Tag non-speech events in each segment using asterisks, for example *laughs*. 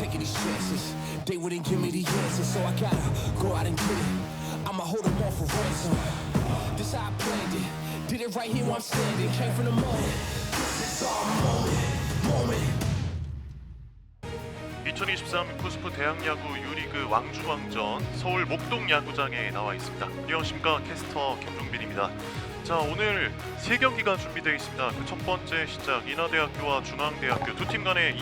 taking these chances. They wouldn't give me the answer, so I gotta go out and get it. I'ma hold them off for ransom. This how I planned it. Did it right here where I'm standing. Came from the morning. This is our moment, moment. 2023 쿠스프 대학야구 유리그 왕중왕전 서울 목동 야구장에 나와 있습니다. 안녕하십니까 캐스터 김종빈입니다. 자 오늘 세 경기가 준비되어 있습니다. 그 첫 번째 시작 인하대학교와 중앙대학교 두 팀 간의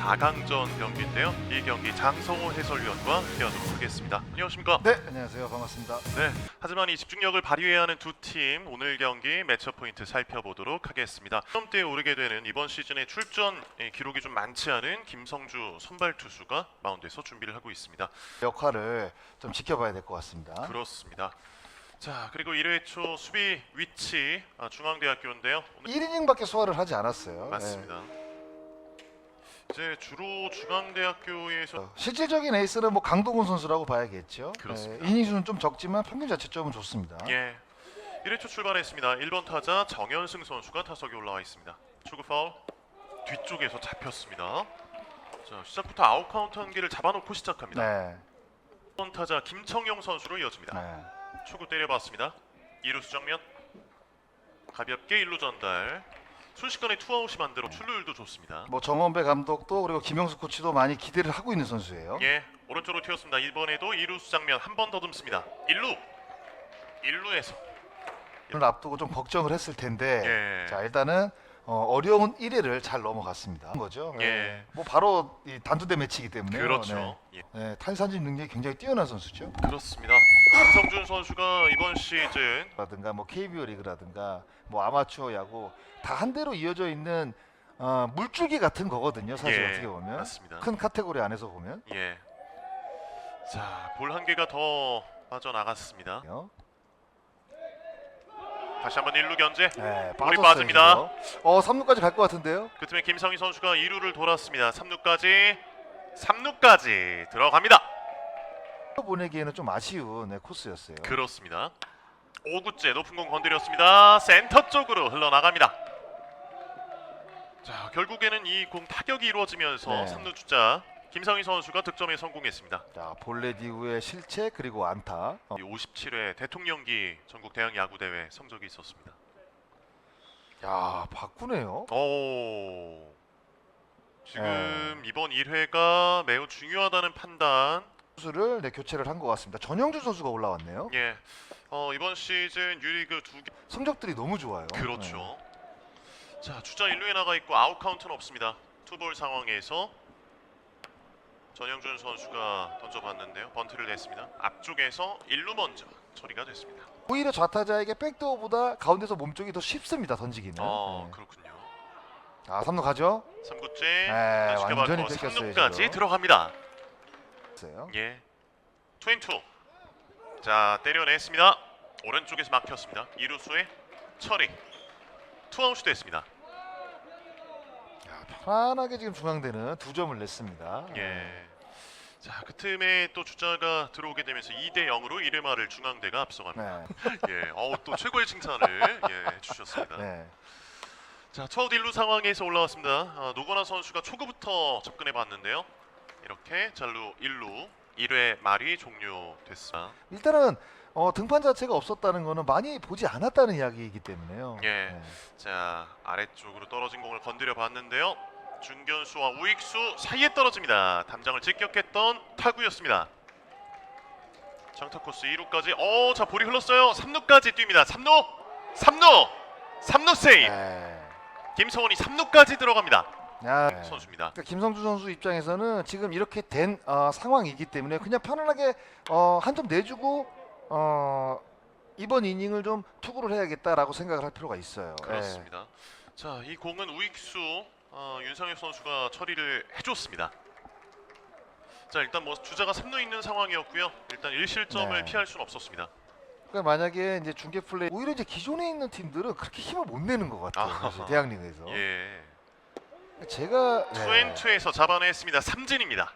24강전 경기인데요. 이 경기 장성호 해설위원과 함께하도록 하겠습니다. 안녕하십니까? 네, 안녕하세요. 반갑습니다. 네. 하지만 이 집중력을 발휘해야 하는 두 팀 오늘 경기 매치업 포인트 살펴보도록 하겠습니다. 점대에 오르게 되는 이번 시즌에 출전 예, 기록이 좀 많지 않은 김성주 선발 투수가 마운드에서 준비를 하고 있습니다. 역할을 좀 지켜봐야 될 것 같습니다. 그렇습니다. 자 그리고 1회 초 수비 위치 아, 중앙대학교인데요. 오늘 1이닝밖에 소화를 하지 않았어요. 맞습니다. 이제 주로 중앙대학교에서 네. 실질적인 에이스는 뭐 강동원 선수라고 봐야겠죠. 그렇습니다. 네, 이닝 수는 좀 적지만 평균 자체점은 좋습니다. 예 1회 초 출발했습니다. 1번 타자 정현승 선수가 타석에 올라와 있습니다. 초구 파울 뒤쪽에서 잡혔습니다. 자 시작부터 아웃 카운트 한 개를 잡아놓고 시작합니다. 네, 1번 타자 김청용 선수로 이어집니다. 네. 초구 때려봤습니다. 2루 수 정면 가볍게 1루 전달 순식간에 투아웃이 만들어 출루율도 좋습니다. 뭐 정원배 감독도 그리고 김영수 코치도 많이 기대를 하고 있는 선수예요. 예 오른쪽으로 튀었습니다. 이번에도 2루수 장면 한 번 더듬습니다. 1루 1루에서 오늘 앞두고 좀 걱정을 했을 텐데, 예. 자 일단은 어, 려운 1회를 잘 넘어갔습니다. 거죠. 네. 예. 뭐 바로 이 단두대 매치이기 때문에 그렇죠. 예. 네, 탈산진 능력이 굉장히 뛰어난 선수죠. 그렇습니다. 김성준 선수가 이번 시즌 라든가 뭐 KBO 리그라든가 뭐 아마추어 야구 다 한 대로 이어져 있는 어, 물줄기 같은 거거든요. 사실 예, 어떻게 보면 맞습니다. 큰 카테고리 안에서 보면 예. 자, 볼 한 개가 더 빠져나갔습니다. 다시 한번 1루 견제. 네, 볼이 빠집니다. 지금. 어 3루까지 갈 것 같은데요. 그 틈에 김성희 선수가 2루를 돌았습니다. 3루까지 3루까지 들어갑니다. 보내기에는 좀 아쉬운 네, 코스였어요. 그렇습니다. 5구째 높은 공 건드렸습니다. 센터 쪽으로 흘러나갑니다. 자, 결국에는 이 공 타격이 이루어지면서 네. 3루 주자 김성희 선수가 득점에 성공했습니다. 자 볼넷 이후에 실책 그리고 안타. 어, 57회 대통령기 전국 대학 야구 대회 성적이 있었습니다. 야 바꾸네요. 오. 지금 네. 이번 1회가 매우 중요하다는 판단. 선수를 네, 교체를 한 것 같습니다. 전영준 선수가 올라왔네요. 예. 어, 이번 시즌 유리그 두 개. 성적들이 너무 좋아요. 그렇죠. 자, 주자 1루에 나가 있고 아웃 카운트는 없습니다. 투볼 상황에서 전영준 선수가 던져봤는데요. 번트를 냈습니다. 앞쪽에서 1루 먼저 처리가 됐습니다. 네. 오히려 좌타자에게 백도어보다 가운데서 몸쪽이 더 쉽습니다 던지기는. 어, 네. 그렇군요. 자 3루 가죠. 3구째 네, 완전히 지켜봤고 뺏겼어요, 3루까지 지금. 들어갑니다. 있어요. 예. 투앤투. 자, 때려냈습니다. 오른쪽에서 막혔습니다. 이루수의 처리. 투아웃이 됐습니다. 야, 편안하게 지금 중앙대는 두 점을 냈습니다. 예. 자, 그 틈에 또 주자가 들어오게 되면서 2대 0으로 1회말을 중앙대가 앞서갑니다. 네. *laughs* 예. 어우, 또 최고의 칭찬을 예, 해 주셨습니다. 네. 자, 첫 1루 상황에서 올라왔습니다. 아, 노건아 선수가 초구부터 접근해 봤는데요. 이렇게 잘루 1루 1회 말이 종료됐습니다. 일단은 어, 등판 자체가 없었다는 거는 많이 보지 않았다는 이야기이기 때문에요. 예. 네. 자 아래쪽으로 떨어진 공을 건드려 봤는데요 중견수와 우익수 사이에 떨어집니다. 담장을 직격했던 타구였습니다. 장타 코스 2루까지 어 자 볼이 흘렀어요. 3루까지 뜁니다. 3루 3루 3루 세이브 네. 김성원이 3루까지 들어갑니다. 야, 네. 선수입니다. 그러니까 김성주 선수 입장에서는 지금 이렇게 된 어, 상황이기 때문에 그냥 편안하게 어, 한 점 내주고 어, 이번 이닝을 좀 투구를 해야겠다라고 생각을 할 필요가 있어요. 그렇습니다. 자 이 공은 우익수 어, 윤상혁 선수가 처리를 해줬습니다 자 일단 뭐 주자가 3루 있는 상황이었고요 일단 1실점을 네. 피할 수는 없었습니다 그러니까 만약에 이제 중계 플레이 오히려 이제 기존에 있는 팀들은 그렇게 힘을 못 내는 것 같아요. 아하. 사실 대학리그에서. 예. 제가 네. 투앤투에서 잡아냈습니다. 삼진입니다.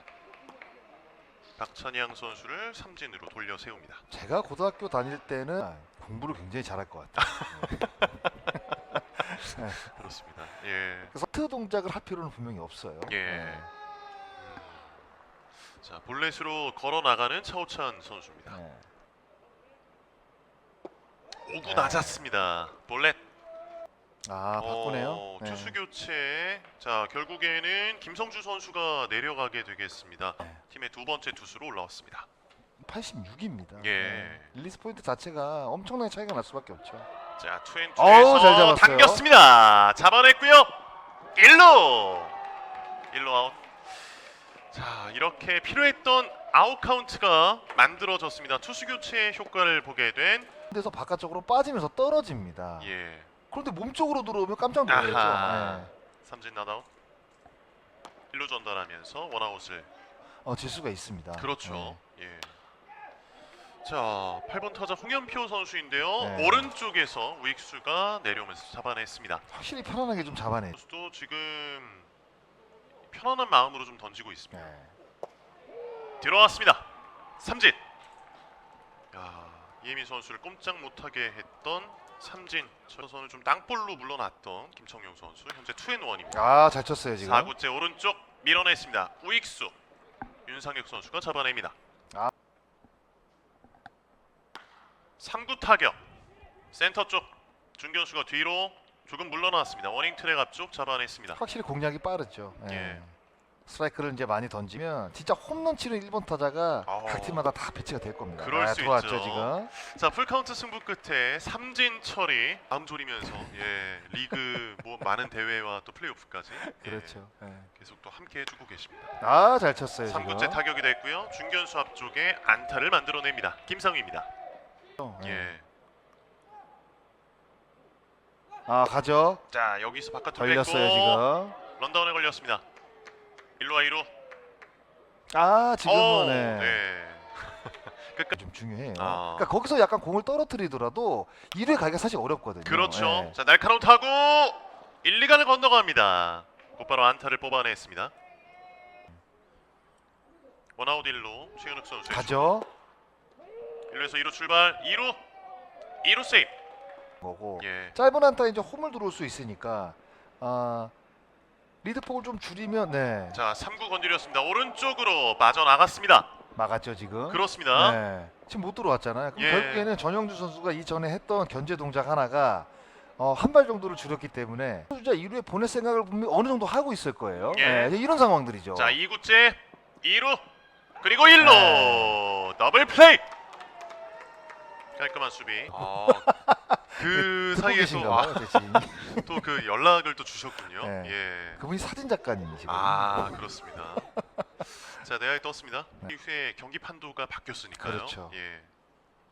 박찬양 선수를 삼진으로 돌려 세웁니다. 제가 고등학교 다닐 때는 공부를 굉장히 잘할 것 같아요. *laughs* 그렇습니다. 예. 그래서 트 동작을 할 필요는 분명히 없어요. 예. 네. 자 볼넷으로 걸어 나가는 차우찬 선수입니다. 네. 오구 네. 낮았습니다. 볼넷. 아 바꾸네요. 어, 네. 투수 교체. 자 결국에는 김성주 선수가 내려가게 되겠습니다. 네. 팀의 두 번째 투수로 올라왔습니다. 86입니다. 예. 릴리스 포인트 자체가 엄청나게 차이가 날 수밖에 없죠. 자 어우, 잘 투앤투에서 잡았어요. 당겼습니다. 잡아냈고요. 1루 1루 아웃. 자 이렇게 필요했던 아웃 카운트가 만들어졌습니다. 투수 교체의 효과를 보게 된 그래서 바깥쪽으로 빠지면서 떨어집니다. 예. 그런데 몸쪽으로 들어오면 깜짝 놀라죠. 아하. 네. 삼진 나다운 1루 전달하면서 원아웃을 어, 질 수가 있습니다. 그렇죠. 네. 예. 자, 8번 타자 홍현표 선수인데요. 네. 오른쪽에서 우익수가 내려오면서 잡아냈습니다. 확실히 편안하게 좀 잡아내. 선수도 지금 편안한 마음으로 좀 던지고 있습니다. 네. 들어왔습니다. 삼진. 야, 이혜민 선수를 꼼짝 못하게 했던 삼진. 저 선을 좀 땅볼로 물러났던 김청용 선수. 현재 투앤원입니다. 아 잘 쳤어요 지금. 4구째 오른쪽 밀어냈습니다. 우익수 윤상혁 선수가 잡아냅니다. 아. 3구 타격 센터 쪽 중견수가 뒤로 조금 물러났습니다. 워닝 트랙 앞쪽 잡아냈습니다. 확실히 공략이 빠르죠. 예. 예. 스트라이크를 이제 많이 던지면 진짜 홈런 치는 1번 타자가 어. 각 팀마다 다 배치가 될 겁니다. 그럴 아, 수 들어왔죠 있죠. 지금. 자 풀카운트 승부 끝에 삼진 처리 마음 졸이면서 예 리그 뭐 많은 대회와 또 플레이오프까지 예, 그렇죠. 예. 계속 또 함께 해주고 계십니다. 아 잘 쳤어요 3구째 지금. 타격이 됐고요. 중견수 앞쪽에 안타를 만들어냅니다. 김상휘입니다. 예. 예. 아 가죠. 자 여기서 바깥으로 걸렸어요 뺐고 지금. 런다운에 걸렸습니다. 1루와 2루. 아 지금은 오, 네. 네. *laughs* 끝까지. 좀 중요해요. 아. 그러니까 거기서 약간 공을 떨어뜨리더라도 1회 가기가 사실 어렵거든요. 그렇죠. 예. 자 날카로운 타구 1, 2간을 건너갑니다. 곧바로 안타를 뽑아냈습니다. 원아웃 1루 최현욱 선수의 가죠. 1루에서 2루 출발 2루 2루 세이브. 뭐고 예. 짧은 안타 이제 홈을 들어올 수 있으니까 아 리드 폭을 좀 줄이면 네 자 3구 건드렸습니다. 오른쪽으로 빠져나갔습니다. 막았죠 지금. 그렇습니다. 네. 지금 못 들어왔잖아요. 그럼 예. 결국에는 전영주 선수가 이전에 했던 견제 동작 하나가 어, 한 발 정도를 줄였기 때문에 주자 2루에 보낼 생각을 분명히 어느 정도 하고 있을 거예요. 예. 네, 이런 상황들이죠. 자 2구째 2루 그리고 1루 네. 더블 플레이 깔끔한 수비 아, 그 듣고 사이에 계신가 봐요, 제 지인이. 또그 연락을 또 주셨군요 네. 예. 그분이 사진 작가님이시거든요. 아 그렇습니다 자 내야에 떴습니다 네. 이후에 경기 판도가 바뀌었으니까요 그렇죠. 예.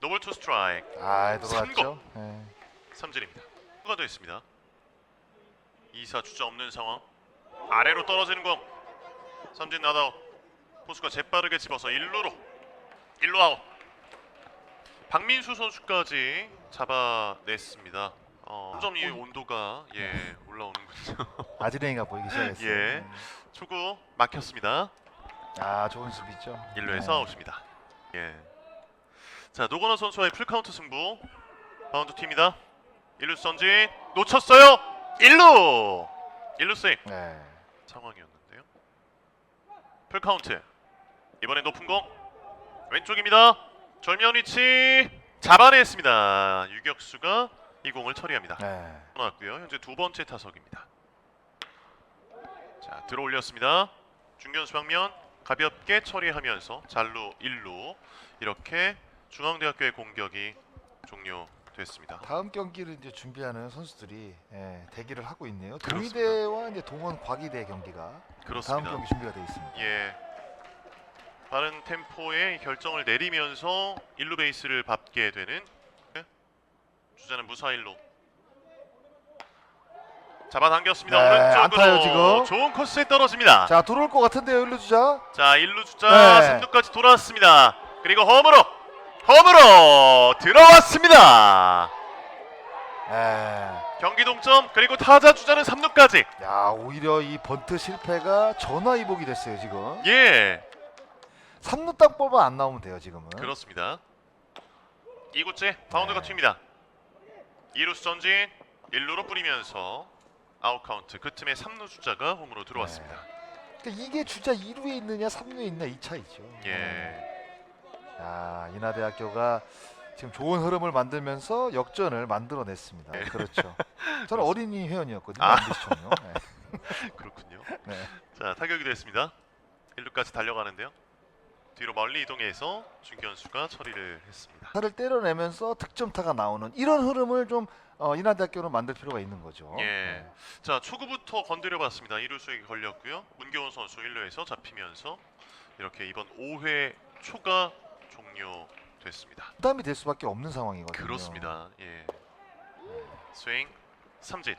더블 투 스트라이크 아, 들어왔죠. 네. 삼진입니다 추가 되어 있습니다 2사 주자 없는 상황 아래로 떨어지는 공 삼진 나다웃 포수가 재빠르게 집어서 1루로 1루 아웃 박민수 선수까지 잡아냈습니다 어, 점이 온도가 예 올라오는군요 *laughs* 아지랭이가 보이기 시작했어요. 예. 음. 초구 막혔습니다 아, 좋은 수비죠. 1루에서 네. 아웃입니다 예. 자 노건호 선수와의 풀카운트 승부 바운드 팀입니다 1루 선진 놓쳤어요 1루 1루 세이브 네. 상황이었는데요. 풀 카운트. 이번에 높은 공 왼쪽입니다. 절묘한 위치 잡아냈습니다. 유격수가 이 공을 처리합니다. 네. 나왔고요. 현재 두 번째 타석입니다. 자 들어올렸습니다. 중견수 방면 가볍게 처리하면서 잘루 1루 이렇게 중앙대학교의 공격이 종료됐습니다. 다음 경기를 이제 준비하는 선수들이 예, 대기를 하고 있네요. 그렇습니다. 동의대와 이제 동원 과기대 경기가 다음 그렇습니다. 경기 준비가 되어 있습니다. 예. 빠른 템포의 결정을 내리면서 일루 베이스를 밟게 되는 예? 주자는 무사일로 잡아당겼습니다. 네, 오른쪽으로 지금. 좋은 코스에 떨어집니다. 자, 자, 들어올 것 같은데요, 일루 주자. 일루 주자 네. 3루까지 돌아왔습니다. 그리고 홈으로 홈으로 들어왔습니다. 예. 경기 동점 그리고 타자 주자는 3루까지. 야, 오히려 이 번트 실패가 전화위복이 됐어요, 지금. 예. 3루 땅 볼만 안 나오면 돼요, 지금은. 그렇습니다. 2구째 바운드가 네. 튑니다. 2루수 전진 1루로 뿌리면서 아웃 카운트 그 틈에 3루 주자가 홈으로 들어왔습니다. 그러니까 이게 주자 2루에 있느냐 3루에 있느냐 이 차이죠. 예. 야 인하대학교가 지금 좋은 흐름을 만들면서 역전을 만들어냈습니다. 네. 그렇죠. *laughs* 저는 어린이 회원이었거든요. 아. 네. *laughs* 그렇군요. 네. 자 타격이 됐습니다. 1루까지 달려가는데요. 뒤로 멀리 이동해서 중견수가 처리를 했습니다. 타를 때려내면서 득점타가 나오는 이런 흐름을 좀 어, 인하대학교는 만들 필요가 있는 거죠. 예. 네. 자 초구부터 건드려봤습니다. 2루수에게 걸렸고요. 문경훈 선수 1루에서 잡히면서 이렇게 이번 5회 초가 종료됐습니다. 부담이 될 수밖에 없는 상황이거든요. 그렇습니다. 예. 스윙 삼진.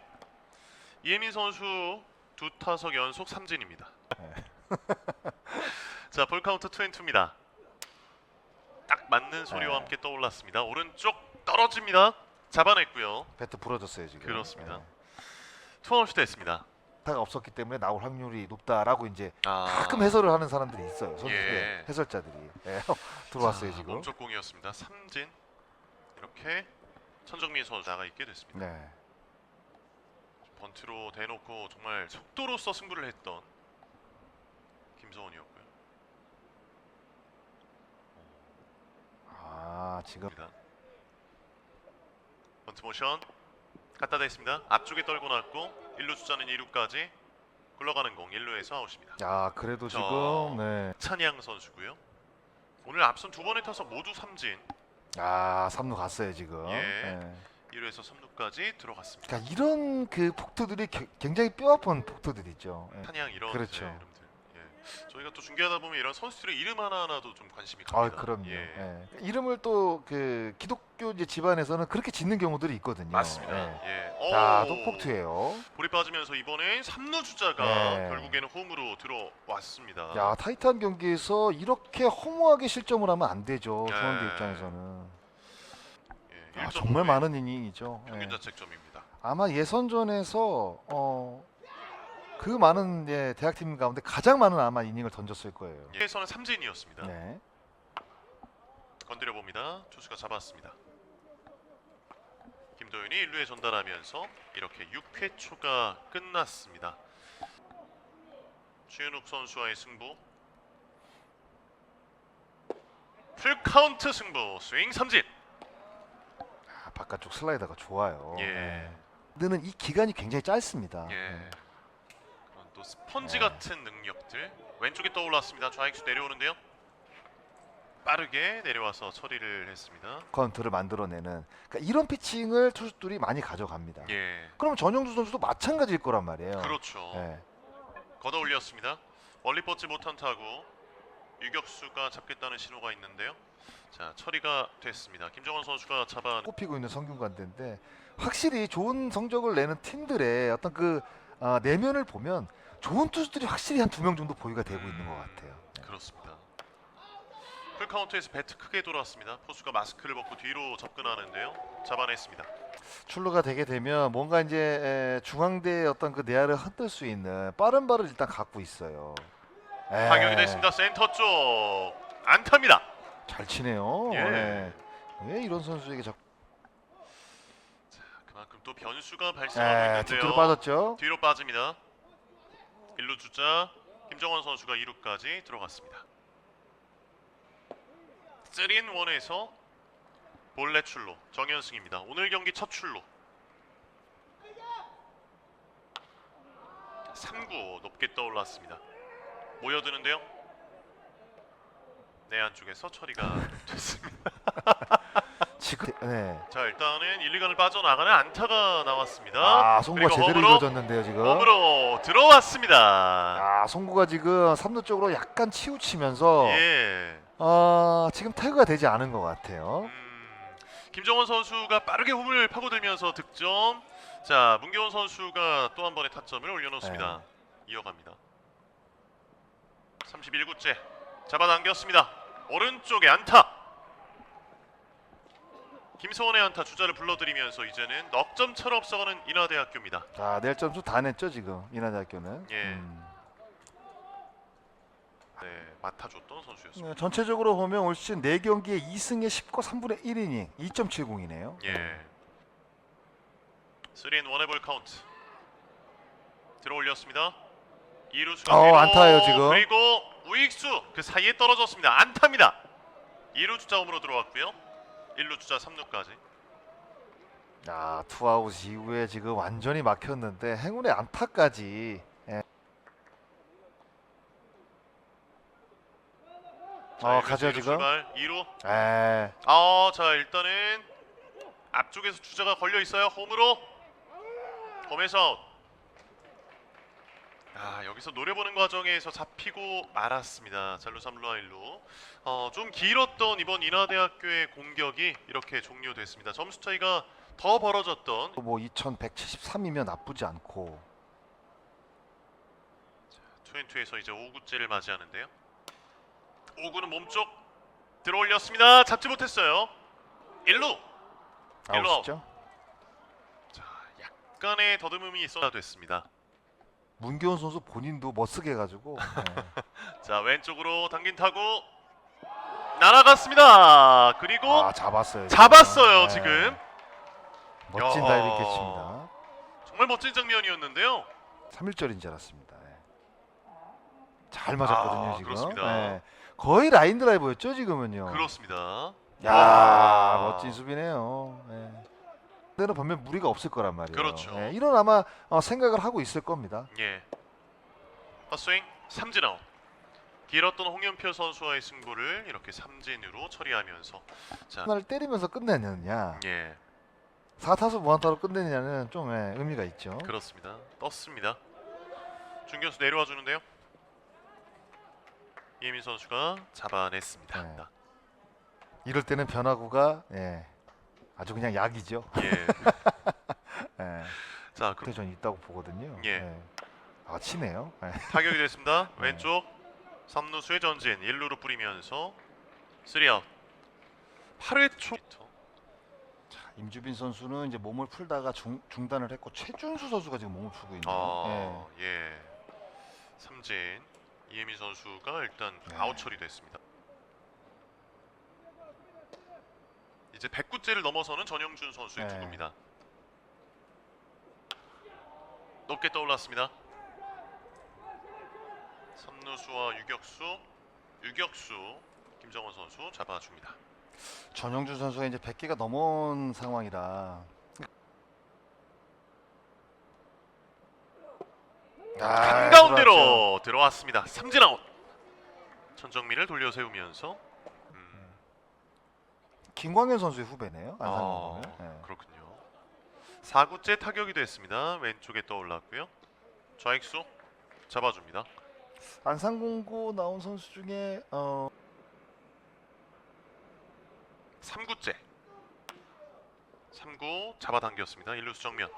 이혜민 선수 두 타석 연속 삼진입니다. 네. *laughs* 자, 볼 카운트 투앤투입니다. 딱 맞는 소리와 네. 함께 떠올랐습니다. 오른쪽 떨어집니다. 잡아냈고요. 배트 부러졌어요 지금. 그렇습니다. 네. 투아웃이 됐습니다. 타가 없었기 때문에 나올 확률이 높다라고 이제 아, 가끔 해설을 하는 사람들이 있어요. 선수 예. 해설자들이 예. *laughs* 들어왔어요 자, 지금. 몸쪽 공이었습니다. 삼진. 이렇게 천정민 선수 나가 있게 됐습니다. 네. 번트로 대놓고 정말 속도로서 승부를 했던 김서원이었고요. 아 지금. 번트 모션 갖다 댔습니다. 앞쪽에 떨고 났고 1루 주자는 2루까지 굴러가는 공 1루에서 아웃입니다. 야 그래도 저- 지금 네. 찬양 선수고요. 오늘 앞선 두 번의 타석 모두 삼진. 아 3루 갔어요 지금. 예. 네. 1루에서 3루까지 들어갔습니다. 그러니까 이런 그 폭투들이 겨- 굉장히 뼈아픈 폭투들이죠. 예. 찬양 이런 그렇죠. 이제 이름들. 예. 저희가 또 중계하다 보면 이런 선수들의 이름 하나 하나도 좀 관심이 아 갑니다. 그럼요. 예. 예. 이름을 또 그 기독교 이제 집안에서는 그렇게 짓는 경우들이 있거든요. 맞습니다. 예. 예. 자, 오. 또 폭투예요. 볼이 빠지면서 이번에 3루 주자가 네. 결국에는 홈으로 들어왔습니다. 야 타이탄 경기에서 이렇게 허무하게 실점을 하면 안 되죠. 네. 수원대 입장에서는. 예, 아, 1.5 정말 의 많은 이닝이죠. 예. 평균 자책점입니다. 아마 예선전에서 어, 그 많은 예, 대학팀 가운데 가장 많은 아마 이닝을 던졌을 거예요. 예선은 삼진이었습니다. 네. 건드려 봅니다. 투수가 잡았습니다. 김도윤이 1루에 전달하면서 이렇게 6회 초가 끝났습니다. 추현욱 선수와의 승부. 풀 카운트 승부 스윙 삼진. 아, 바깥쪽 슬라이더가 좋아요. 예. 네. 근데는 이 기간이 굉장히 짧습니다. 예. 네. 또 스펀지 네. 같은 능력들 왼쪽에 떠올랐습니다. 좌익수 내려오는데요. 빠르게 내려와서 처리를 했습니다. 카운트를 만들어내는 그러니까 이런 피칭을 투수들이 많이 가져갑니다. 예. 그럼 전영주 선수도 마찬가지일 거란 말이에요. 그렇죠. 예. 걷어 올렸습니다. 멀리 뻗지 못한 타구 유격수가 잡겠다는 신호가 있는데요. 자 처리가 됐습니다. 김정원 선수가 잡아 꼽히고 있는 성균관대인데 확실히 좋은 성적을 내는 팀들의 어떤 그 어, 내면을 보면 좋은 투수들이 확실히 한 두 명 정도 보유가 되고 있는 것 같아요. 그렇습니다. 풀 카운트에서 배트 크게 돌았습니다. 포수가 마스크를 벗고 뒤로 접근하는데요. 잡아냈습니다. 출루가 되게 되면 뭔가 이제 에, 중앙대의 어떤 그 내야를 흔들 수 있는 빠른 발을 일단 갖고 있어요. 에, 타격이 됐습니다. 센터 쪽 안타입니다. 잘 치네요. 예. 예. 왜 이런 선수에게 자꾸 그만큼 또 변수가 발생하고 에, 있는데요. 뒷으로 빠졌죠? 뒤로 빠집니다. 1루 주자 김정원 선수가 2루까지 들어갔습니다. 3인 1에서 볼넷 출루 정현승입니다. 오늘 경기 첫 출루. 3구 높게 떠올랐습니다. 모여드는데요. 내 안쪽에서 처리가 *laughs* 됐습니다. 지금 네. 자 일단은 1, 2간을 빠져나가는 안타가 나왔습니다. 아, 송구가 그리고 제대로 홈으로, 이루어졌는데요, 지금. 홈으로 들어왔습니다. 아, 송구가 지금 3루 쪽으로 약간 치우치면서 예. 어, 지금 태그가 되지 않은 것 같아요. 음, 김정원 선수가 빠르게 홈을 파고들면서 득점. 자 문경원 선수가 또 한 번의 타점을 올려놓습니다. 네. 이어갑니다. 31구째 잡아당겼습니다. 오른쪽에 안타. 김소원의 안타 주자를 불러들이면서 이제는 넉점 차로 앞서가는 인하대학교입니다. 자, 낼 점수 다 냈죠, 지금. 인하대학교는. 예. 음. 네, 맡아줬던 선수였습니다. 네, 전체적으로 보면 올 시즌 4경기에 2승에 10과 3분의 1이닝 2.70이네요. 예. 3인 원의 볼 카운트. 들어 올렸습니다. 이루수가 어, 안타예요, 지금. 그리고 우익수 그 사이에 떨어졌습니다. 안타입니다. 2루 주자 홈으로 들어왔고요. 1루 주자 3루까지. 야 투아웃 이후에 지금 완전히 막혔는데 행운의 안타까지. 예. 어 가죠 지금. 출발 2루. 에 아, 자 일단은 앞쪽에서 주자가 걸려 있어요. 홈으로. 홈에서 아 여기서 노려보는 과정에서 잡히고 말았습니다. 잘루 3루와 1루. 어, 좀 길었던 이번 인하대학교의 공격이 이렇게 종료됐습니다. 점수 차이가 더 벌어졌던 뭐 2173이면 나쁘지 않고. 트웬투에서 이제 5구째를 맞이하는데요. 5구는 몸쪽 들어올렸습니다. 잡지 못했어요. 1루. 일루 아웃이죠. 자, 약간의 더듬음이 있어야 됐습니다. 문기훈 선수 본인도 멋쓰게 해가지고. 예. 자, 왼쪽으로 당긴 타고 날아갔습니다. 그리고 아 잡았어요. 잡았어요, 예. 지금. 멋진 야. 다이빙 캐치입니다. 정말 멋진 장면이었는데요. 3일절인 줄 알았습니다. 예. 잘 맞았거든요 아, 지금. 그렇습니다. 예. 거의 라인 드라이버였죠 지금은요. 그렇습니다. 야 와. 멋진 수비네요. 예. 때는 보면 무리가 없을 거란 말이에요. 그렇죠. 예, 이런 아마 어, 생각을 하고 있을 겁니다. 예. 헛스윙 삼진 아웃. 길었던 홍현표 선수와의 승부를 이렇게 삼진으로 처리하면서 자, 하나를 때리면서 끝내느냐, 예, 4타수 무안타로 끝내느냐는 좀 예, 의미가 있죠. 그렇습니다. 떴습니다. 중견수 내려와 주는데요. 이혜민 선수가 잡아냈습니다. 네. 이럴 때는 변화구가 예, 아주 그냥 약이죠. 예. *laughs* 예. 자, 그 그때 전 있다고 보거든요. 예. 아 치네요. 예. 타격이 됐습니다. *laughs* 네. 왼쪽 3루수의 전진 1루로 뿌리면서 3아웃. 8회 초 임주빈 선수는 이제 몸을 풀다가 중, 중단을 했고 최준수 선수가 지금 몸을 풀고 있네요. 아, 예. 삼진 이혜민 선수가 일단 네. 아웃 처리됐습니다. 이제 109제를 넘어서는 전영준 선수의 네. 투구입니다. 높게 떠올랐습니다. 삼루수와 유격수, 유격수 김정원 선수 잡아줍니다. 예. 전영준 선수가 이제 100개가 넘은 상황이라. 아, 한가운데로. 들어왔습니다. 삼진 아웃. 천정민을 돌려 세우면서 음, 김광현 선수의 후배네요. 아. 예. 그렇군요. 4구째 타격이 됐습니다. 왼쪽에 떠올랐고요. 좌익수 잡아줍니다. 안상공고 나온 선수 중에 어, 3구째 3구 잡아당겼습니다. 1루수 정면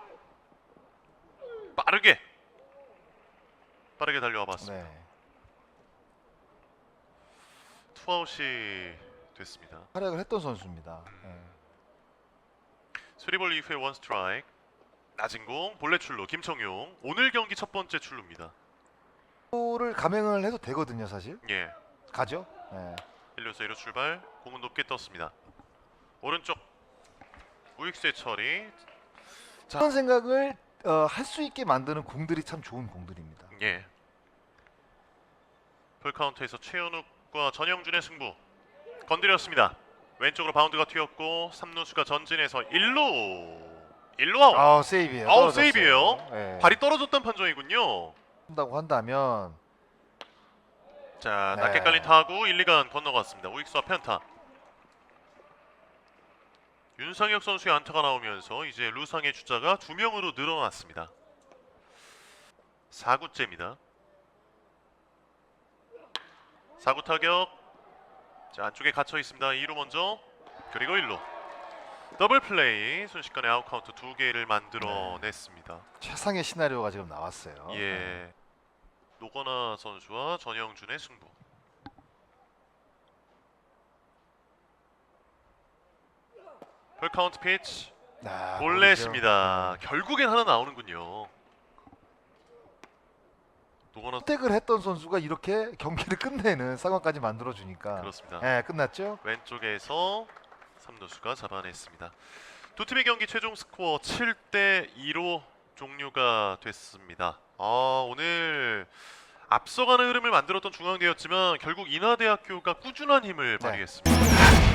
빠르게 빠르게 달려와 봤습니다. 네. 투아웃이 됐습니다. 활약을 했던 선수입니다. 예. 스리볼 이후에 원 스트라이크 낮은 공 볼넷 출루 김청용 오늘 경기 첫 번째 출루입니다. 를 감행을 해도 되거든요, 사실. 예. 가죠. 예. 1루에서 1루 출발 공은 높게 떴습니다. 오른쪽 우익수의 처리 그런 생각을 어, 할수 있게 만드는 공들이 참 좋은 공들입니다. 예. 풀카운트에서 최현욱과 전영준의 승부 건드렸습니다. 왼쪽으로 바운드가 튀었고 3루수가 전진해서 1루 1루 아웃 아, 세이브예요. 아웃 떨어졌어요. 세이브예요. 예. 발이 떨어졌다는 판정이군요. 한다고 한다면 자 네. 낮게 깔린 타구 1, 2간 건너갔습니다. 우익수와 편타. 윤상혁 선수의 안타가 나오면서 이제 루상의 주자가 두 명으로 늘어났습니다. 4구째입니다. 4구 타격. 자 안쪽에 갇혀 있습니다. 2루 먼저 그리고 1루. 더블 플레이 순식간에 아웃 카운트 두 개를 만들어냈습니다. 최상의 시나리오가 지금 나왔어요. 예. 노건아 선수와 전영준의 승부. 풀 카운트 피치 아, 볼넷입니다. 결국엔 하나 나오는군요. 노건아 선택을 했던 선수가 이렇게 경기를 끝내는 상황까지 만들어 주니까 그렇습니다. 예, 끝났죠? 왼쪽에서 삼루수가 잡아냈습니다. 두 팀의 경기 최종 스코어 7대 2로 종료가 됐습니다. 아 오늘 앞서가는 흐름을 만들었던 중앙대였지만 결국 인하대학교가 꾸준한 힘을 네. 발휘했습니다.